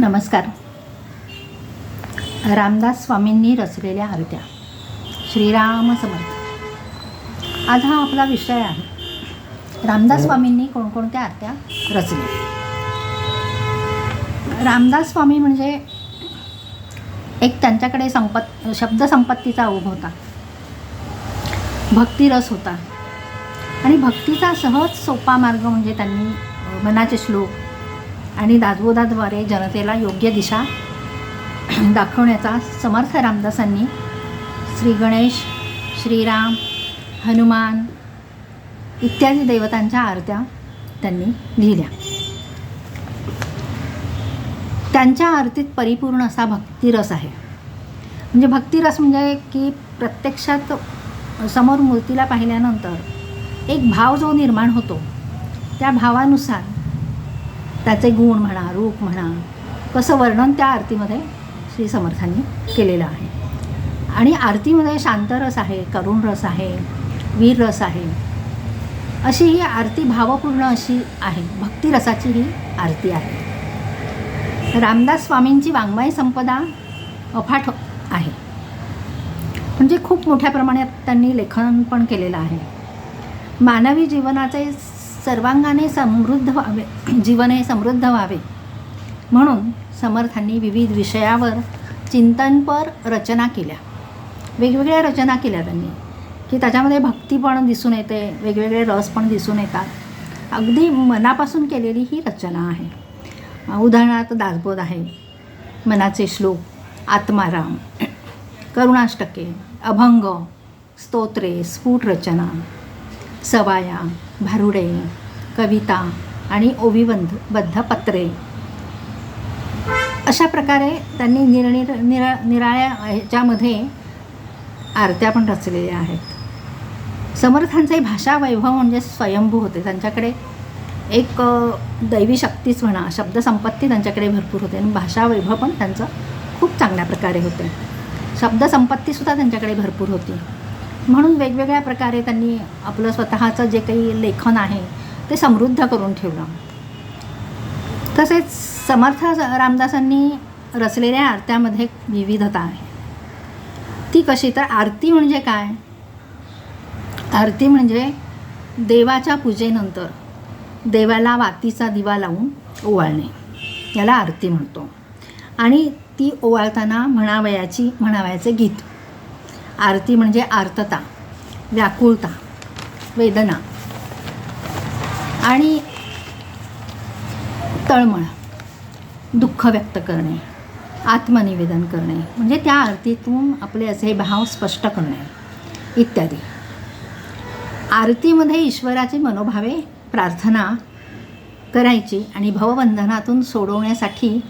नमस्कार. रामदास स्वामींनी रचलेल्या आरत्या श्रीराम समर्थ. आज हा आपला विषय आहे. रामदास स्वामींनी कोणकोणत्या आरत्या रचल्या? रामदास स्वामी म्हणजे एक त्यांच्याकडे संपत शब्दसंपत्तीचा ओघ होता. भक्तिरस होता. आणि भक्तीचा सहज सोपा मार्ग म्हणजे त्यांनी मनाचे श्लोक आणि दासबोधाद्वारे जनतेला योग्य दिशा दाखवण्याचा समर्थ रामदासांनी श्री गणेश श्रीराम हनुमान इत्यादी देवतांच्या आरत्या त्यांनी लिहिल्या. त्यांच्या आरतीत परिपूर्ण असा भक्तिरस आहे. म्हणजे भक्तिरस म्हणजे की प्रत्यक्षात समोर मूर्तीला पाहिल्यानंतर एक भाव जो निर्माण होतो त्या भावानुसार त्याचे गुण म्हणा रूप म्हणा कसं वर्णन त्या आरतीमध्ये श्री समर्थांनी केलेलं आहे. आणि आरतीमध्ये शांतरस आहे करुण रस आहे वीर रस आहे अशी ही आरती भावपूर्ण अशी आहे. भक्तिरसाची ही आरती आहे. रामदास स्वामींची वाङ्मय संपदा अफाट आहे. म्हणजे खूप मोठ्या प्रमाणात त्यांनी लेखन पण केलेलं आहे. मानवी जीवनाचे सर्वांगाने समृद्ध व्हावे जीवन हे समृद्ध व्हावे. म्हणून समर्थांनी विविध विषयावर चिंतनपर रचना केल्या. वेगवेगळ्या रचना केल्या त्यांनी की त्याच्यामध्ये भक्ती पण दिसून येते वेगवेगळे रस पण दिसून येतात. अगदी मनापासून केलेली ही रचना आहे. उदाहरणार्थ दासबोध आहे मनाचे श्लोक आत्माराम करुणाष्टके अभंग स्तोत्रे स्फुट रचना सवाया भारुडे कविता आणि ओविबंध बद्ध पत्रे अशा प्रकारे त्यांनी निरनिर निरा निराळ्या ह्याच्यामध्ये आरत्या पण रचलेल्या आहेत. समर्थांचे भाषा वैभव म्हणजे स्वयंभू होते. त्यांच्याकडे एक दैवी शक्तीच म्हणा शब्दसंपत्ती त्यांच्याकडे भरपूर होते. आणि भाषा वैभव पण त्यांचं खूप चांगल्या प्रकारे होते. शब्दसंपत्तीसुद्धा त्यांच्याकडे भरपूर होती. म्हणून वेगवेगळ्या प्रकारे त्यांनी आपलं स्वतःचं जे काही लेखन आहे ते समृद्ध करून ठेवलं. तसेच समर्थ रामदासांनी रचलेल्या आरत्यामध्ये विविधता आहे. ती कशी? तर आरती म्हणजे काय? आरती म्हणजे देवाच्या पूजेनंतर देवाला वातीचा दिवा लावून ओवाळणे. याला आरती म्हणतो. आणि ती ओवाळताना म्हणावयाची म्हणावयाचे गीत. आरती म्हणजे आर्तता व्याकुळता वेदना आणि तळमळ दुःख व्यक्त करणे आत्मनिवेदन करणे. म्हणजे त्या आरतीतून आपले असे भाव स्पष्ट करणे इत्यादी. आरतीमध्ये ईश्वराची मनोभावे प्रार्थना करायची आणि भवबंधनातून सोडवण्यासाठी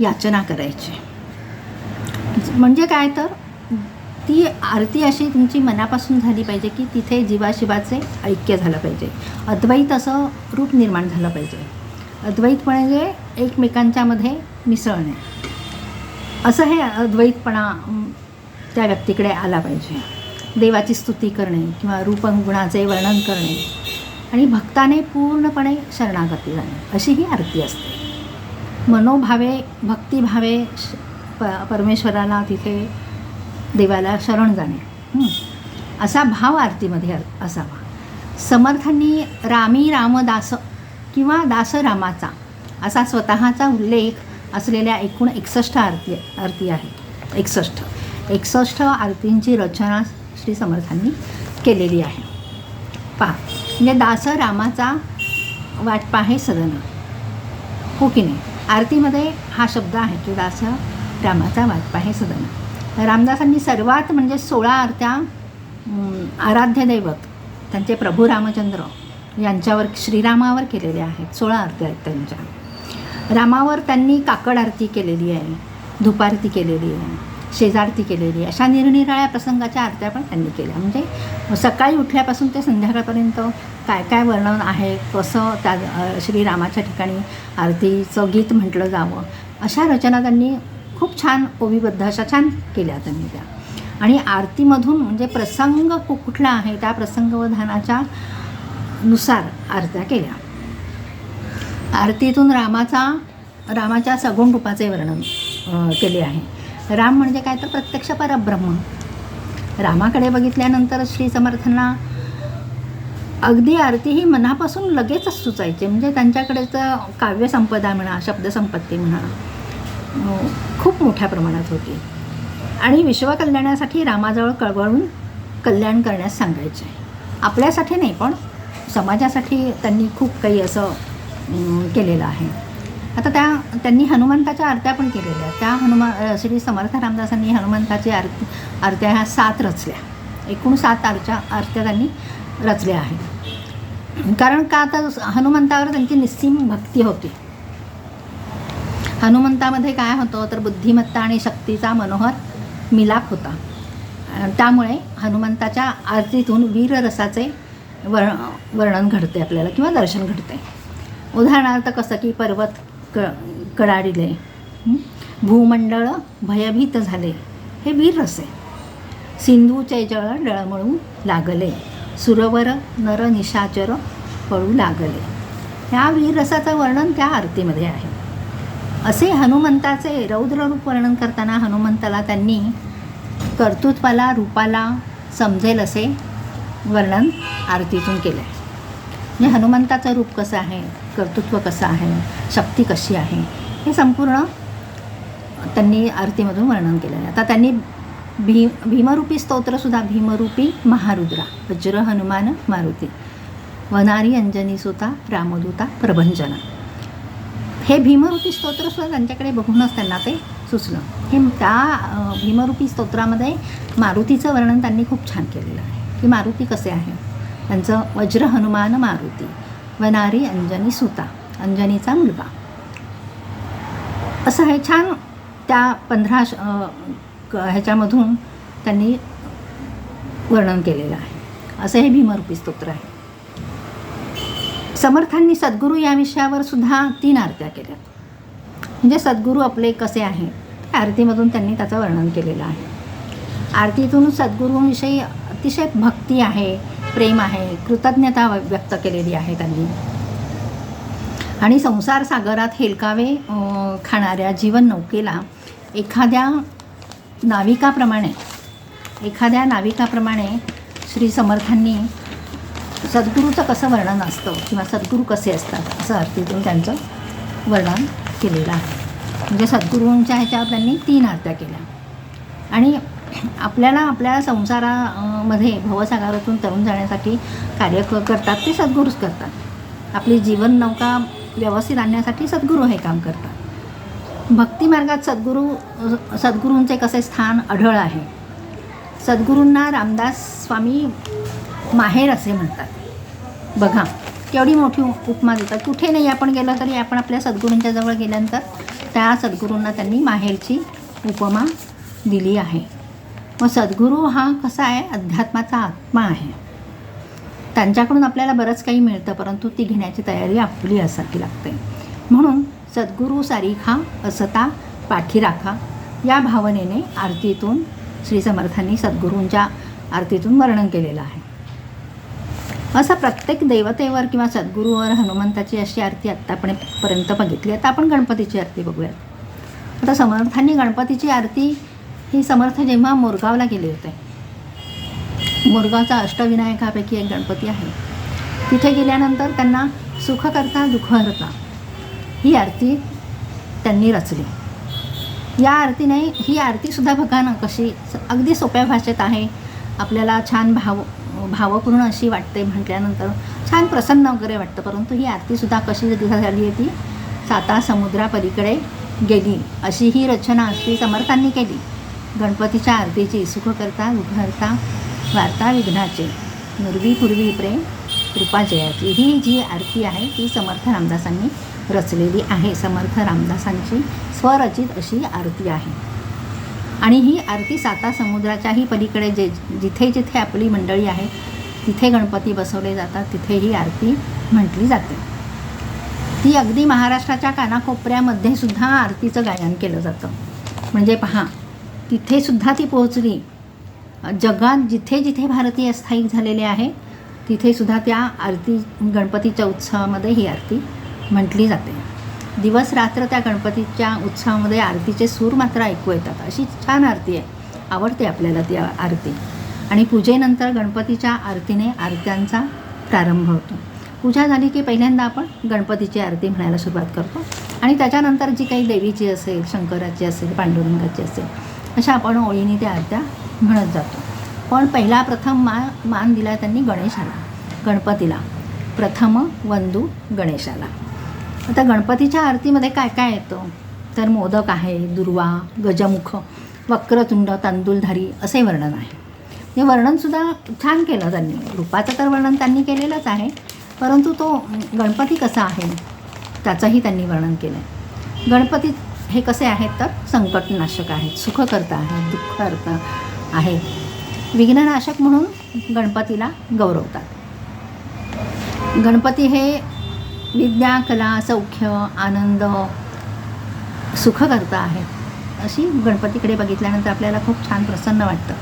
याचना करायची. म्हणजे काय तर? ती आरती अशी तुमची मनापासून झाली पाहिजे की तिथे जीवाशिवाचे ऐक्य झालं पाहिजे. अद्वैत असं रूप निर्माण झालं पाहिजे. अद्वैत म्हणजे एकमेकांच्यामध्ये मिसळणे. असं हे अद्वैतपणा त्या व्यक्तीकडे आला पाहिजे. देवाची स्तुती करणे किंवा रूपगुणाचे वर्णन करणे आणि भक्ताने पूर्णपणे शरणागती जाणे अशी ही आरती असते. मनोभावे भक्तिभावे श- प परमेश्वराला तिथे देवाला शरण जाणे. असा भाव आरतीमध्ये असावा. समर्थांनी रामी रामदास किंवा दासरामाचा असा स्वतःचा उल्लेख असलेल्या एकूण एकसष्ट आरती आरती आहेत एकसष्ट. एकसष्ट आरतींची रचना श्री समर्थांनी केलेली आहे. पहा. म्हणजे दास रामाचा वाटपा आहे सदन. हो की नाही? आरतीमध्ये हा शब्द आहे की दास रामाचा वाटपा आहे सदन. रामदासांनी सर्वात म्हणजे सोळा आरत्या आराध्य दैवत त्यांचे प्रभू रामचंद्र यांच्यावर श्रीरामावर केलेल्या आहेत. सोळा आरत्या आहेत त्यांच्या. रामावर त्यांनी काकड आरती केलेली आहे धुपारती केलेली आहे शेजारती केलेली आहे. अशा निरनिराळ्या प्रसंगाच्या आरत्या पण त्यांनी केल्या. म्हणजे सकाळी उठल्यापासून ते संध्याकाळपर्यंत काय काय वर्णन आहे कसं त्या श्रीरामाच्या ठिकाणी आरतीचं गीत म्हटलं जावं अशा रचना त्यांनी खूप छान ओवीबद्ध अशा छान केल्या त्यांनी त्या. आणि आरतीमधून म्हणजे प्रसंग कु कुठला आहे त्या प्रसंगवधानाच्या नुसार आरत्या केल्या. आरतीतून रामाचा रामाच्या सगुण रूपाचे वर्णन केले आहे. राम म्हणजे काय तर प्रत्यक्ष परब्रह्म. रामाकडे बघितल्यानंतर श्री समर्थांना अगदी आरती ही मनापासून लगेचच सुचायची. म्हणजे त्यांच्याकडे तर काव्यसंपदा म्हणा शब्दसंपत्ती म्हणा खूप मोठ्या प्रमाणात होती. आणि विश्वकल्याणासाठी रामाजवळ कळवळून कल्याण करण्यास सांगायचे. आपल्यासाठी नाही पण समाजासाठी त्यांनी खूप काही असं केलेलं आहे. आता त्या त्यांनी हनुमंताच्या आरत्या पण केलेल्या. त्या हनुमा श्री समर्थ रामदासांनी हनुमंताची आरती आरत्या ह्या सात रचल्या. एकूण सात आरच्या आरत्या त्यांनी रचल्या आहेत. कारण का तर हनुमंतावर त्यांची निस्सीम भक्ती होती. हनुमंतामध्ये काय होतं तर बुद्धिमत्ता आणि शक्तीचा मनोहर मिलाप होता. त्यामुळे हनुमंताच्या आरतीतून वीररसाचे वर्ण वर्णन घडते आपल्याला किंवा दर्शन घडते. उदाहरणार्थ कसं की पर्वत क कडाडिले भूमंडळ भयभीत झाले हे वीररस. आहे सिंधूचे जळ डळमळू लागले सुरवर नर निशाचर पळू लागले. ह्या वीररसाचं वर्णन त्या आरतीमध्ये आहे. असे हनुमंताचे रौद्र रूप वर्णन करताना हनुमंताला त्यांनी कर्तृत्वाला रूपाला समजेल असे वर्णन आरतीतून केलं. आहे म्हणजे हनुमंताचं रूप कसं आहे? कर्तृत्व कसं आहे? शक्ती कशी आहे? हे संपूर्ण त्यांनी आरतीमधून वर्णन केलं आहे. आता त्यांनी भी भीमरूपी स्तोत्रसुद्धा भीमरूपी महारुद्रा वज्र हनुमान मारुती वनारी अंजनी सुता रामदूता प्रभंजना. हे भीमरूपी स्तोत्रसुद्धा त्यांच्याकडे बघूनच त्यांना ते सुचलं. हे त्या भीमरूपी स्तोत्रामध्ये मारुतीचं वर्णन त्यांनी खूप छान केलेलं आहे. की मारुती कसे आहे? त्यांचं वज्र हनुमान मारुती वनारी अंजनी सुता अंजनीचा मुलगा. असं हे छान त्या पंधरा श- ह्याच्यामधून त्यांनी वर्णन केलेलं आहे. असं हे भीमरूपी स्तोत्र आहे. समर्थांनी सद्गुरू या विषयावर सुद्धा तीन आरत्या केल्या म्हणजे सद्गुरू आपले कसे आहे त्या आरतीमधून त्यांनी त्याचं वर्णन केलेलं आहे. आरतीतून सद्गुरूंविषयी अतिशय भक्ती आहे प्रेम आहे कृतज्ञता व्य- व्यक्त केलेली आहे त्यांनी. आणि संसार सागरात हेलकावे खाणाऱ्या जीवन नौकेला एखाद्या नाविकाप्रमाणे एखाद्या नाविकाप्रमाणे श्री समर्थांनी सद्गुरूचं कसं वर्णन असतं किंवा सद्गुरू कसे असतात असं आरतीतून त्यांचं वर्णन केलेलं आहे. म्हणजे सद्गुरूंच्या ह्याच्यावर त्यांनी तीन आरत्या केल्या. आणि आपल्याला आपल्या संसारामध्ये भवसागरातून तरुण जाण्यासाठी कार्य क करतात ते सद्गुरूच करतात. आपली जीवन नौका व्यवस्थित आणण्यासाठी सद्गुरू हे काम करतात. भक्ती मार्गात सद्गुरू सद्गुरूंचे कसे स्थान आढळ आहे. सद्गुरूंना रामदास स्वामी माहेर असे म्हणतात. बघा केवढी मोठी उपमा देतात. कुठे नाही आपण गेलं तरी आपण आपल्या सद्गुरूंच्या जवळ गेल्यानंतर त्या सद्गुरूंना त्यांनी माहेरची उपमा दिली आहे. मग सद्गुरू हा कसा आहे? अध्यात्माचा आत्मा आहे. त्यांच्याकडून आपल्याला बरंच काही मिळतं परंतु ती घेण्याची तयारी आपली असावी लागते. म्हणून सद्गुरू सारिखा असता पाठी राखा या भावनेने आरतीतून श्री समर्थांनी सद्गुरूंच्या आरतीतून वर्णन केलेलं आहे. असं प्रत्येक देवतेवर किंवा सद्गुरूवर हनुमंताची अशी आरती आत्तापर्यंत बघितली आता आपण गणपतीची आरती बघूयात. आता समर्थांनी गणपतीची आरती ही समर्थ जेव्हा मोरगावला गेले होते मोरगावचा अष्टविनायकापैकी एक गणपती आहे. तिथे गेल्यानंतर त्यांना सुख करता दुःख हरता ही आरती त्यांनी रचली. या आरतीने ही आरतीसुद्धा बघा ना कशी अगदी सोप्या भाषेत आहे. आपल्याला छान भाव भावपूर्ण अशी वाटते म्हटल्यानंतर छान प्रसन्न वगैरे वाटतं. परंतु ही आरतीसुद्धा कशी झाली आहे ती साता समुद्रापलीकडे गेली. अशी ही रचना असती समर्थांनी केली. गणपतीच्या आरतीची सुखकर्ता उघडता वार्ता विघ्नाचे नुरवी पूर्वी प्रेम कृपा जयाची. ही जी आरती आहे ती समर्थ रामदासांनी रचलेली आहे. समर्थ रामदासांची स्वरचित अशी आरती आहे. आणि ही आरती साता समुद्राच्याही पलीकडे जे जिथे जिथे आपली मंडळी आहे तिथे गणपती बसवले जातात तिथे ही आरती म्हटली जाते. ती अगदी महाराष्ट्राच्या कानाकोपऱ्यामध्ये सुद्धा आरतीचं गायन केलं जातं. म्हणजे पहा तिथे सुद्धा ती पोहोचली. जगात जिथे जिथे भारतीय स्थायिक झालेले आहे तिथे सुद्धा त्या आरती गणपतीच्या उत्सवामध्ये ही आरती म्हटली जाते. दिवस रात्र त्या गणपतीच्या उत्सवामध्ये आरतीचे सूर मात्र ऐकू येतात. अशी छान आरती आहे. आवडते आपल्याला ती आरती. आणि पूजेनंतर गणपतीच्या आरतीने आरत्यांचा प्रारंभ होतो. पूजा झाली की पहिल्यांदा आपण गणपतीची आरती म्हणायला सुरुवात करतो. आणि त्याच्यानंतर जी काही देवीची असेल शंकराची असेल पांडुरंगाची असेल अशा आपण ओळीने त्या आरत्या म्हणत जातो. पण पहिला प्रथम मा मान दिला त्यांनी गणेशाला गणपतीला. प्रथम वंदू गणेशाला. आता गणपतीच्या आरतीमध्ये काय काय येतं? तर मोदक आहे दुर्वा गजमुख वक्रतुंड तांदूलधारी असे वर्णन आहे. हे वर्णनसुद्धा छान केलं त्यांनी. रूपाचं तर वर्णन त्यांनी केलेलंच आहे परंतु तो गणपती कसा आहे त्याचंही त्यांनी वर्णन केलं आहे गणपती हे कसे आहेत तर संकटनाशक आहेत सुखकर्ता आहेत दुःखकर्ता आहेत. विघ्ननाशक म्हणून गणपतीला गौरवतात. गणपती हे विद्या कला सौख्य आनंद सुखकर्ता आहेत अशी गणपतीकडे बघितल्यानंतर आपल्याला खूप छान प्रसन्न वाटतं.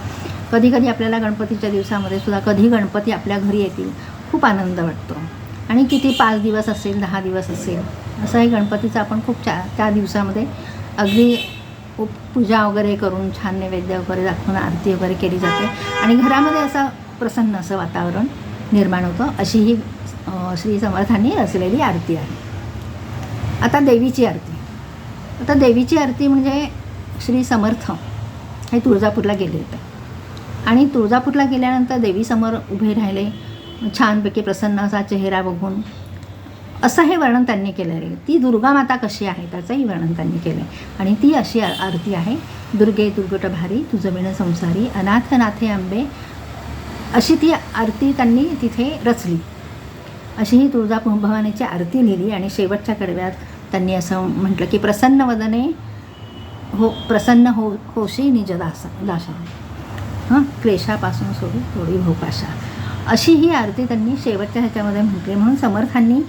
कधी कधी आपल्याला गणपतीच्या दिवसामध्ये सुद्धा कधी गणपती आपल्या घरी येतील खूप आनंद वाटतो. आणि किती पाच दिवस असेल दहा दिवस असेल असंही गणपतीचं आपण खूप छा त्या दिवसामध्ये अगदी उप पूजा वगैरे करून छान नैवेद्य वगैरे दाखवून आरती वगैरे केली जाते. आणि घरामध्ये असं प्रसन्न असं वातावरण निर्माण होतं अशी ही श्री समर्थांनी रचलेली आरती आहे. आता देवीची आरती. आता देवीची आरती म्हणजे श्री समर्थ हे तुळजापूरला गेले होते. आणि तुळजापूरला गेल्यानंतर देवीसमोर उभे राहिले छानपैकी प्रसन्न असा चेहरा बघून. असं हे वर्णन त्यांनी केलं आहे. ती दुर्गा माता कशी आहे त्याचंही वर्णन त्यांनी केलं आहे आणि ती अशी आरती आहे दुर्गे दुर्गट भारी तुझं संसारी अनाथ नाथे आंबे. अशी ती आरती त्यांनी तिथे रचली. अशी ही तुळजापूर भवानीची आरती लिहिली आणि शेवटच्या कडव्यात त्यांनी असं म्हटलं की प्रसन्न वदने हो प्रसन्न हो होशी निज दासा दाशा हां? क्लेशापासून सोडी थोडी भोपाशा. अशी ही आरती त्यांनी शेवटच्या ह्याच्यामध्ये म्हटली. म्हणून समर्थांनी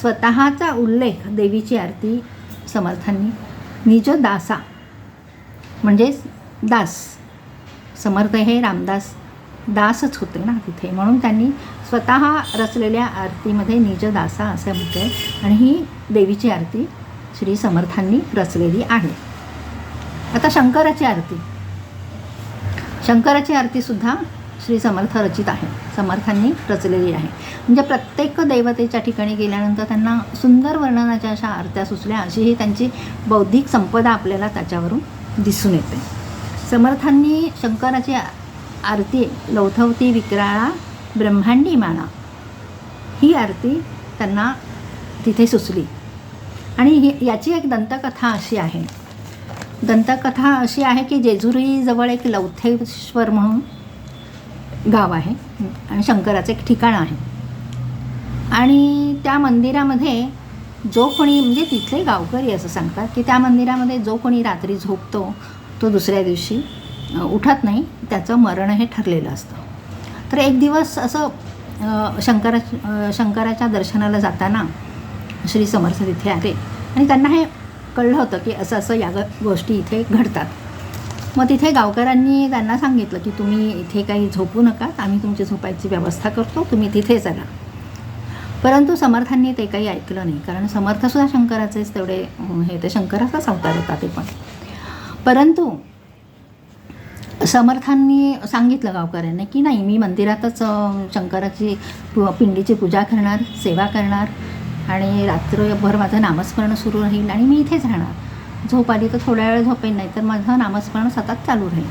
स्वतःचा उल्लेख देवीची आरती समर्थांनी निज दासा. म्हणजेच दास. समर्थ हे रामदास दासच होते ना तिथे. म्हणून त्यांनी स्वतः रचलेल्या आरतीमध्ये निजदासा असं म्हटलं आणि ही देवीची आरती श्री समर्थांनी रचलेली आहे. आता शंकराची आरती. शंकराची आरतीसुद्धा श्री समर्थ रचित आहे. समर्थांनी रचलेली आहे. म्हणजे प्रत्येक देवतेच्या ठिकाणी गेल्यानंतर त्यांना सुंदर वर्णनाच्या अशा आरत्या सुचल्या अशी ही त्यांची बौद्धिक संपदा आपल्याला त्याच्यावरून दिसून येते. समर्थांनी शंकराची आरती लौथवती विक्राळा ब्रह्मांडी माना ही आरती त्यांना तिथे सुचली. आणि ही याची एक दंतकथा अशी आहे. दंतकथा अशी आहे की जेजुरीजवळ एक लौथेश्वर म्हणून गाव आहे. आणि शंकराचं एक ठिकाण आहे. आणि त्या मंदिरामध्ये जो कोणी म्हणजे तिथले गावकरी असं सांगतात की त्या मंदिरामध्ये जो कोणी रात्री झोपतो तो दुसऱ्या दिवशी उठत नाही. त्याचं मरण हे ठरलेलं असतं. तर एक दिवस असं शंकरा शंकराच्या दर्शनाला जाताना श्री समर्थ तिथे आले. आणि त्यांना हे कळलं होतं की असं असं या ग- गोष्टी इथे घडतात. मग तिथे गावकऱ्यांनी त्यांना सांगितलं की तुम्ही इथे काही झोपू नका आम्ही तुमची झोपायची व्यवस्था करतो तुम्ही तिथे चला. परंतु समर्थांनी ते काही ऐकलं नाही. कारण समर्थसुद्धा शंकराचेच तेवढे हे ते शंकराचाच अवतार होता ते पण. परंतु समर्थांनी सांगितलं गावकऱ्यांना की नाही मी मंदिरातच शंकराची पु- पिंडीची पूजा करणार सेवा करणार आणि रात्रभर माझं नामस्मरण सुरू राहील आणि मी इथेच राहणार. झोप आली तर थोड्या वेळ झोपेन नाही तर माझं नामस्मरण सतत चालू राहील.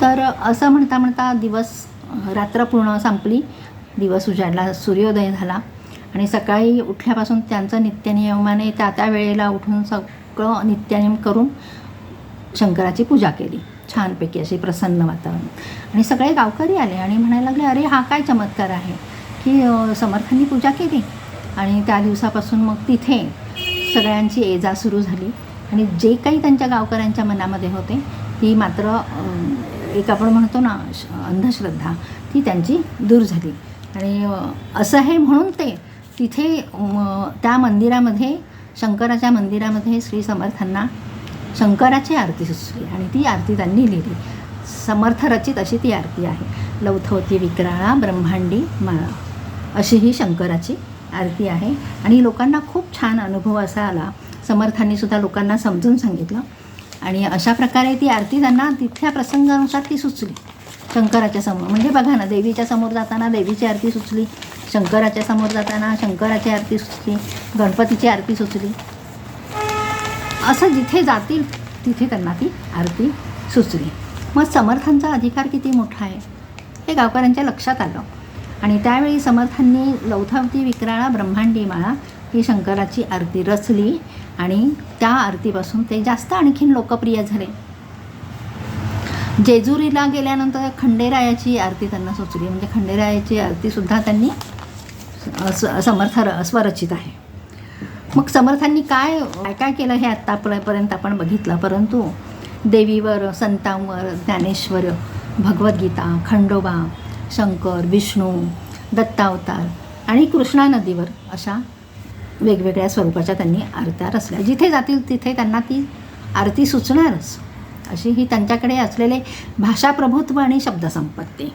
तर असं म्हणता म्हणता दिवस रात्र पूर्ण संपली. दिवस उजाडला सूर्योदय झाला आणि सकाळी उठल्यापासून त्यांचं नित्यनियमाने त्या त्या वेळेला उठून सगळं नित्यनियम करून शंकराची पूजा केली. छानपैकी असे प्रसन्न वातावरण. आणि सगळे गावकरी आले आणि म्हणायला लागले अरे हा काय चमत्कार आहे की समर्थांनी पूजा केली आणि त्या दिवसापासून मग तिथे सगळ्यांची एजा सुरू झाली आणि जे काही त्यांच्या गावकऱ्यांच्या मनामध्ये होते ती मात्र एक आपण म्हणतो ना श- अंधश्रद्धा ती त्यांची दूर झाली. आणि असं आहे म्हणून ते तिथे त्या मंदिरामध्ये शंकराच्या मंदिरामध्ये श्री समर्थांना शंकराची आरती सुचली आणि ती आरती त्यांनी लिहिली. समर्थ रचित अशी ती आरती आहे. लवथवती विक्राळा ब्रह्मांडी माळा. अशी ही शंकराची आरती आहे. आणि लोकांना खूप छान अनुभव असा आला. समर्थांनी सुद्धा लोकांना समजून सांगितलं. आणि अशा प्रकारे ती आरती त्यांना तिथल्या प्रसंगानुसार ती सुचली. शंकराच्या समोर म्हणजे बघा ना देवीच्या समोर जाताना देवीची आरती सुचली. शंकराच्या समोर जाताना शंकराची आरती सुचली. गणपतीची आरती सुचली. असं जिथे जातील तिथे त्यांना ती आरती सुचली मग समर्थांचा अधिकार किती मोठा आहे? हे गावकऱ्यांच्या लक्षात आलं. आणि त्यावेळी समर्थांनी लौथावती विक्राळा ब्रह्मांडी माळा ही शंकराची आरती रचली आणि त्या आरतीपासून ते जास्त आणखीन लोकप्रिय झाले. जेजुरीला गेल्यानंतर खंडेरायाची आरती त्यांना सुचली. म्हणजे खंडेरायाची आरतीसुद्धा त्यांनी स- समर्थ र- स्वरचित आहे. मग समर्थांनी काय काय केलं हे आत्तापर्यंत आपण बघितलं? परंतु देवीवर संतांवर ज्ञानेश्वर भगवद्गीता खंडोबा शंकर विष्णू दत्तावतार आणि कृष्णा नदीवर अशा वेगवेगळ्या स्वरूपाच्या त्यांनी आरत्या रचल्या. जिथे जातील तिथे त्यांना ती आरती सुचणारच अशी ही त्यांच्याकडे असलेले भाषाप्रभुत्व आणि शब्दसंपत्ती.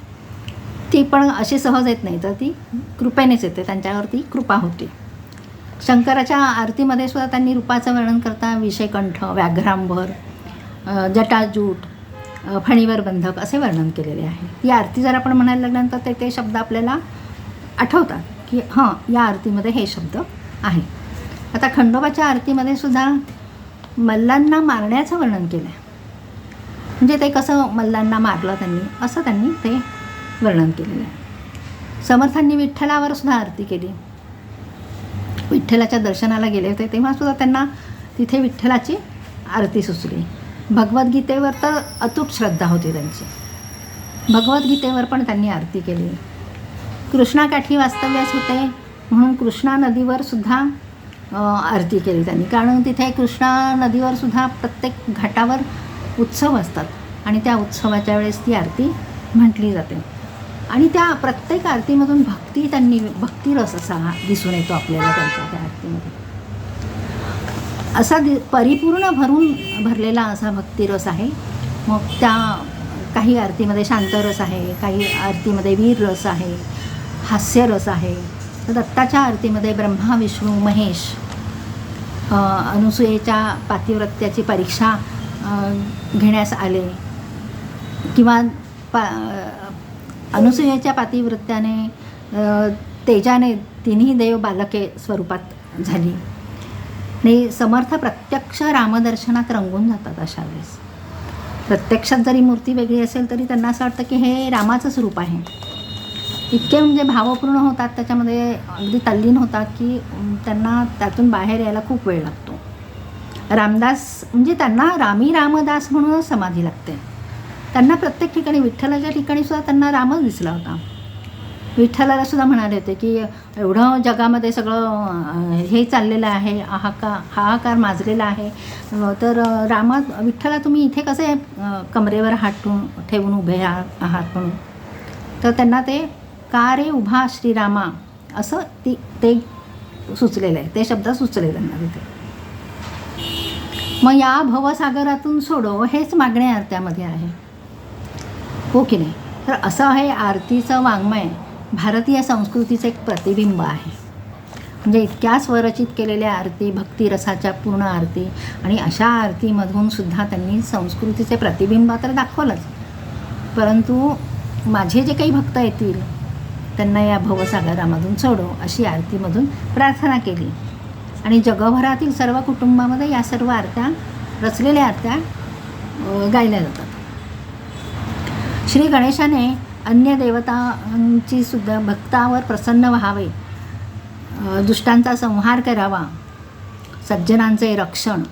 ती पण अशी सहज येत नाही तर ती कृपेनेच येते त्यांच्यावरती कृपा होते. शंकराच्या आरतीमध्ये सुद्धा त्यांनी रूपाचं वर्णन करता. विषयकंठ व्याघ्रांभर जटाजूट फणीवर बंधक असे वर्णन केलेले आहे. ती आरती जर आपण म्हणायला लागल्यानंतर ते ते शब्द आपल्याला आठवतात की हां या आरतीमध्ये हे शब्द आहे. आता खंडोबाच्या आरतीमध्ये सुद्धा मल्लांना मारण्याचं वर्णन केलं आहे म्हणजे ते कसं मल्लांना मारलं त्यांनी असं त्यांनी ते वर्णन केलेलं आहे. समर्थांनी विठ्ठलावर सुद्धा आरती केली. विठ्ठलाच्या दर्शनाला गेले होते तेव्हासुद्धा त्यांना तिथे विठ्ठलाची आरती सुचली. भगवद्गीतेवर तर अतूट श्रद्धा होती त्यांची. भगवद्गीतेवर पण त्यांनी आरती केली. कृष्णाकाठी वास्तव्यास होते म्हणून कृष्णा नदीवर सुद्धा आरती केली त्यांनी. कारण तिथे कृष्णा नदीवर सुद्धा प्रत्येक घाटावर उत्सव असतात आणि त्या उत्सवाच्या वेळेस ती आरती म्हटली जाते. आणि त्या प्रत्येक आरतीमधून भक्ती त्यांनी भक्तिरस असा दिसून येतो आपल्याला त्यांच्या त्या आरतीमध्ये. असा दि परिपूर्ण भरून भरलेला असा भक्तिरस आहे. मग त्या काही आरतीमध्ये शांतरस आहे काही आरतीमध्ये वीर रस आहे हास्यरस आहे. तर दत्ताच्या आरतीमध्ये ब्रह्मा विष्णू महेश अनुसूयेच्या पातिव्रत्याची परीक्षा घेण्यास आले. किंवा पा अनुसूयेच्या पातिवृत्याने तेजाने तिन्ही देव बालके स्वरूपात झाली. आणि समर्थ प्रत्यक्ष रामदर्शनात रंगून जातात अशा वेळेस. प्रत्यक्षात जरी मूर्ती वेगळी असेल तरी त्यांना असं वाटतं की हे रामाचंच रूप आहे. इतके म्हणजे भावपूर्ण होतात त्याच्यामध्ये अगदी तल्लीन होतात की त्यांना त्यातून बाहेर यायला खूप वेळ लागतो. रामदास म्हणजे त्यांना रामी रामदास म्हणूनच समाधी लागते. त्यांना प्रत्येक ठिकाणी विठ्ठलाच्या ठिकाणी सुद्धा त्यांना रामच दिसला होता. विठ्ठलाला सुद्धा म्हणाले होते की एवढं जगामध्ये सगळं हे चाललेलं आहे हाहाका हाहाकार माजलेला आहे. तर रामा विठ्ठला तुम्ही इथे कसे कमरेवर हात ठेवून उभे आहात म्हणून? तर त्यांना ते का रे उभा श्रीरामा? असं ती ते सुचलेलं आहे. ते शब्द सुचले त्यांना तिथे. मग या भवसागरातून सोडो हेच मागण्या त्यामध्ये आहे. हो की नाही? तर असं हे आरतीचं वाङ्मय भारतीय संस्कृतीचं एक प्रतिबिंब आहे. म्हणजे इतक्या स्वरचित केलेल्या आरती भक्तिरसाच्या पूर्ण आरती आणि अशा आरतीमधून सुद्धा त्यांनी संस्कृतीचे प्रतिबिंब तर दाखवलंच. परंतु माझे जे काही भक्त येतील त्यांना या भवसागरामधून सोडो अशी आरतीमधून प्रार्थना केली. आणि जगभरातील सर्व कुटुंबामध्ये या सर्व आरत्या रचलेल्या आरत्या गायल्या जातात. श्री गणेशाने अन्य देवतांची सुद्धा भक्तावर प्रसन्न व्हावे. दुष्टांचा संहार करावा. सज्जनांचे रक्षण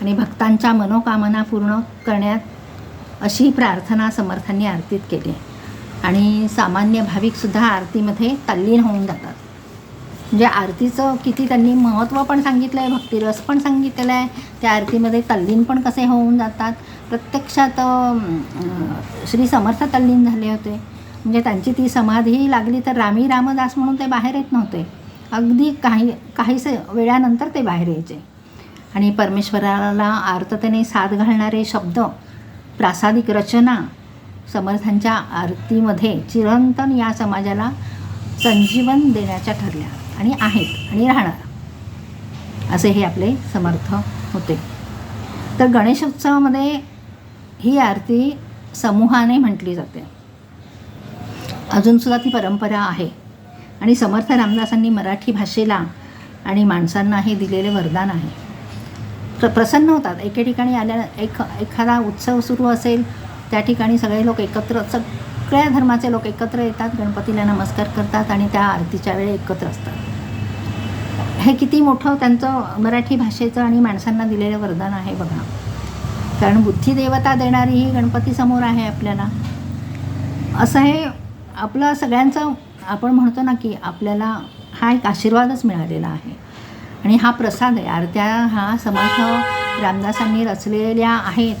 आणि भक्तांच्या मनोकामना पूर्ण करण्यात अशी प्रार्थना समर्थांनी आरतीत केली. आणि सामान्य भाविकसुद्धा आरतीमध्ये तल्लीन होऊन जातात. म्हणजे आरतीचं किती त्यांनी महत्त्व पण सांगितलं आहे भक्तिरस पण सांगितलेलं आहे. त्या आरतीमध्ये तल्लीन पण कसे होऊन जातात? प्रत्यक्षात श्री समर्थ तल्लीन झाले होते. म्हणजे त्यांची ती समाधी लागली तर रामी रामदास म्हणून ते बाहेर येत नव्हते. अगदी काही काहीच वेळानंतर ते बाहेर यायचे. आणि परमेश्वराला आर्ततेने साथ घालणारे शब्द प्रासादिक रचना समर्थांच्या आरतीमध्ये चिरंतन या समाजाला संजीवन देण्याच्या ठरल्या आणि आहेत आणि राहणार. असे हे आपले समर्थ होते. तर गणेशोत्सवामध्ये ही आरती समूहाने म्हटली जाते. अजूनसुद्धा ती परंपरा आहे. आणि समर्थ रामदासांनी मराठी भाषेला आणि माणसांना हे दिलेले वरदान आहे. प्र प्रसन्न होतात. एके ठिकाणी आल्या एक एखादा उत्सव सुरू असेल त्या ठिकाणी सगळे लोक एकत्र सगळ्या धर्माचे लोक एकत्र येतात गणपतीला नमस्कार करतात आणि त्या आरतीच्या वेळी एकत्र असतात. हे किती मोठं त्यांचं मराठी भाषेचं आणि माणसांना दिलेलं वरदान आहे बघा. कारण बुद्धिदेवता देणारी ही गणपतीसमोर आहे आपल्याला. असं हे आपलं सगळ्यांचं आपण म्हणतो ना की आपल्याला हा एक आशीर्वादच मिळालेला आहे. आणि हा प्रसाद आहे आरत्या हा समर्थ रामदासांनी रचलेल्या आहेत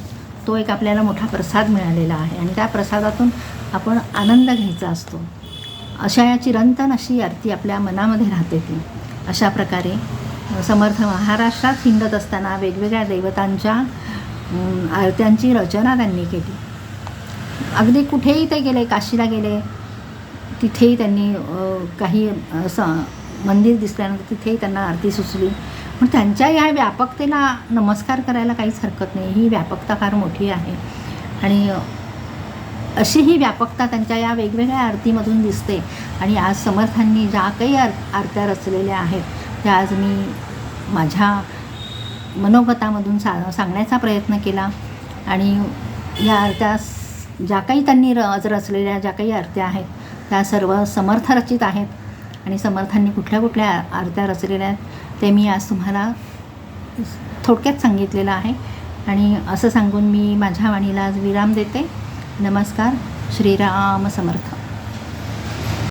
तो एक आपल्याला मोठा प्रसाद मिळालेला आहे. आणि त्या प्रसादातून आपण आनंद घ्यायचा असतो. अशा या चिरंतन अशी आरती आपल्या मनामध्ये राहते ती. अशा प्रकारे समर्थ महाराष्ट्रात हिंडत असताना वेगवेगळ्या देवतांच्या आरत्यांची रचना त्यांनी केली. अगदी कुठेही ते गेले काशीला गेले तिथेही त्यांनी काही असं मंदिर दिसल्यानंतर तिथेही त्यांना आरती सुचली. पण त्यांच्या या व्यापकतेला नमस्कार करायला काहीच हरकत नाही. ही व्यापकता फार मोठी आहे. आणि अशी ही व्यापकता त्यांच्या या वेगवेगळ्या आरतीमधून दिसते. आणि आज समर्थांनी ज्या काही आर आरत्या रचलेल्या आहेत त्या आज मी माझ्या मनोगतामधून सा सांगण्याचा प्रयत्न केला. आणि या आरत्या ज्या काही त्यांनी र आज रचलेल्या ज्या काही आरत्या आहेत त्या सर्व समर्थ रचित आहेत. आणि समर्थांनी कुठल्या कुठल्या आरत्या रचलेल्या आहेत ते मी आज तुम्हाला थोडक्यात सांगितलेलं आहे. आणि असं सांगून मी माझ्या वाणीला आज विराम देते. नमस्कार. श्रीराम समर्थ.